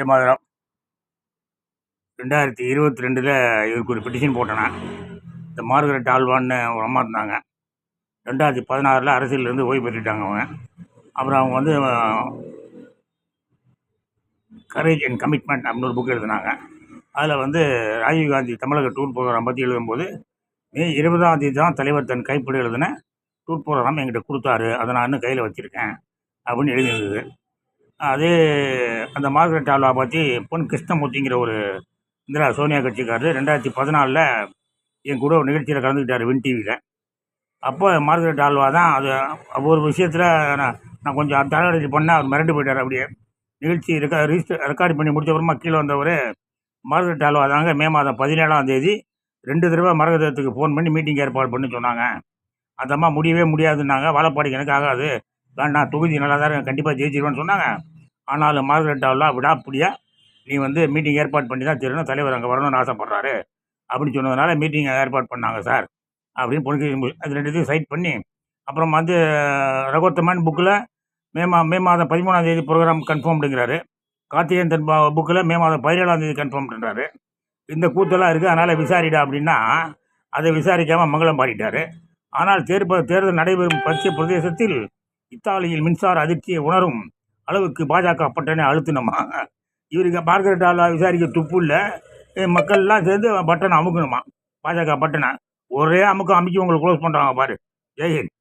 இதே மாதிரி ரெண்டாயிரத்தி இருபத்தி ரெண்டில் இதுக்கு ஒரு பெட்டிஷன் போட்டேன். நான் இந்த மார்கரெட் ஆழ்வான்னு ஒரு அம்மா இருந்தாங்க ரெண்டாயிரத்தி பதினாறில் அரசியலேருந்து ஓய்வு பெற்றுட்டாங்க அவங்க. அப்புறம் அவங்க வந்து கரேஜ் அண்ட் கமிட்மெண்ட் அப்படின்னு ஒரு புக் எழுதினாங்க. அதில் வந்து ராஜீவ்காந்தி தமிழக டூர் ப்ரோக்ராம் பற்றி எழுதும்போது மே இருபதாம் தேதி தான் தலைவர் தன் கைப்பட எழுதின டூர் ப்ரோக்ராம் என்கிட்ட கொடுத்தாரு. அதை நான் இன்னும் கையில் வச்சுருக்கேன். அப்படின்னு எழுதியிருந்தது. அது அந்த மார்கரெட் ஆல்வா பற்றி பொன் கிருஷ்ணமூர்த்திங்கிற ஒரு இந்திரா சோனியா கட்சிக்காரர் ரெண்டாயிரத்தி பதினாலில் என் கூட ஒரு நிகழ்ச்சியில் கலந்துக்கிட்டார் வின் டிவியில். அப்போ மார்கரெட் ஆல்வா தான் அது ஒரு விஷயத்தில் நான் நான் கொஞ்சம் தலைவலி பண்ணேன் அவர் மிரண்டு போயிட்டார் அப்படியே. நிகழ்ச்சி ரெக்கா ரிஜிஸ்டர் ரெக்கார்ட் பண்ணி முடிச்ச அப்புறமா கீழே வந்தவர் மார்கரெட் ஆல்வா தாங்க மே மாதம் பதினேழாம் தேதி ரெண்டு தடவை மரகதத்துக்கு ஃபோன் பண்ணி மீட்டிங் ஏற்பாடு பண்ணி சொன்னாங்க. அந்தம்மா முடியவே முடியாதுன்னாங்க. வாழப்பாடிக்கு எனக்கு ஆகாது. வேண்டாம் தொகுதி நல்லா தான் கண்டிப்பாக ஜெயிச்சிருவேன்னு சொன்னாங்க. ஆனாலும் மார்கரெட் ஆல்வா நீ வந்து மீட்டிங் ஏற்பாடு பண்ணி தான் தெரியணும் தலைவர் அங்கே வரணும்னு ஆசைப்பட்றாரு. அப்படின்னு சொன்னதுனால மீட்டிங் ஏற்பாடு பண்ணாங்க சார். அப்படின்னு பொண்ணு அது ரெண்டுத்தையும் சைட் பண்ணி அப்புறம் வந்து ரகோத்தமான் புக்கில் மே மா மே மாதம் பதிமூணாம் தேதி ப்ரோக்ராம் கன்ஃபார்ம்டுங்கிறாரு கார்த்திகேயன் புக்கில் மே மாதம் பதினேழாம் தேதி கன்ஃபார்ம்ன்றாரு இந்த கூத்தெல்லாம் இருக்குது அதனால் விசாரிடா அப்படின்னா அதை விசாரிக்காமல் மங்களம் பாடிட்டார். ஆனால் தேர்தல் தேர்தல் நடைபெறும் பச்சை பிரதேசத்தில் இத்தாலியில் மின்சார அதிர்ச்சியை உணரும் அளவுக்கு பாஜக பட்டனை அழுத்தணுமா இவருக்கு மார்கரெட் விசாரிக்க துப்பு இல்லை. மக்கள்லாம் சேர்ந்து பட்டனை அமுக்கணுமா? பாஜக பட்டனை. ஒரே அமுக்கம் அமுக்கி உங்களை க்ளோஸ் பண்ணுறாங்க பாரு. ஜெயஹிந்த்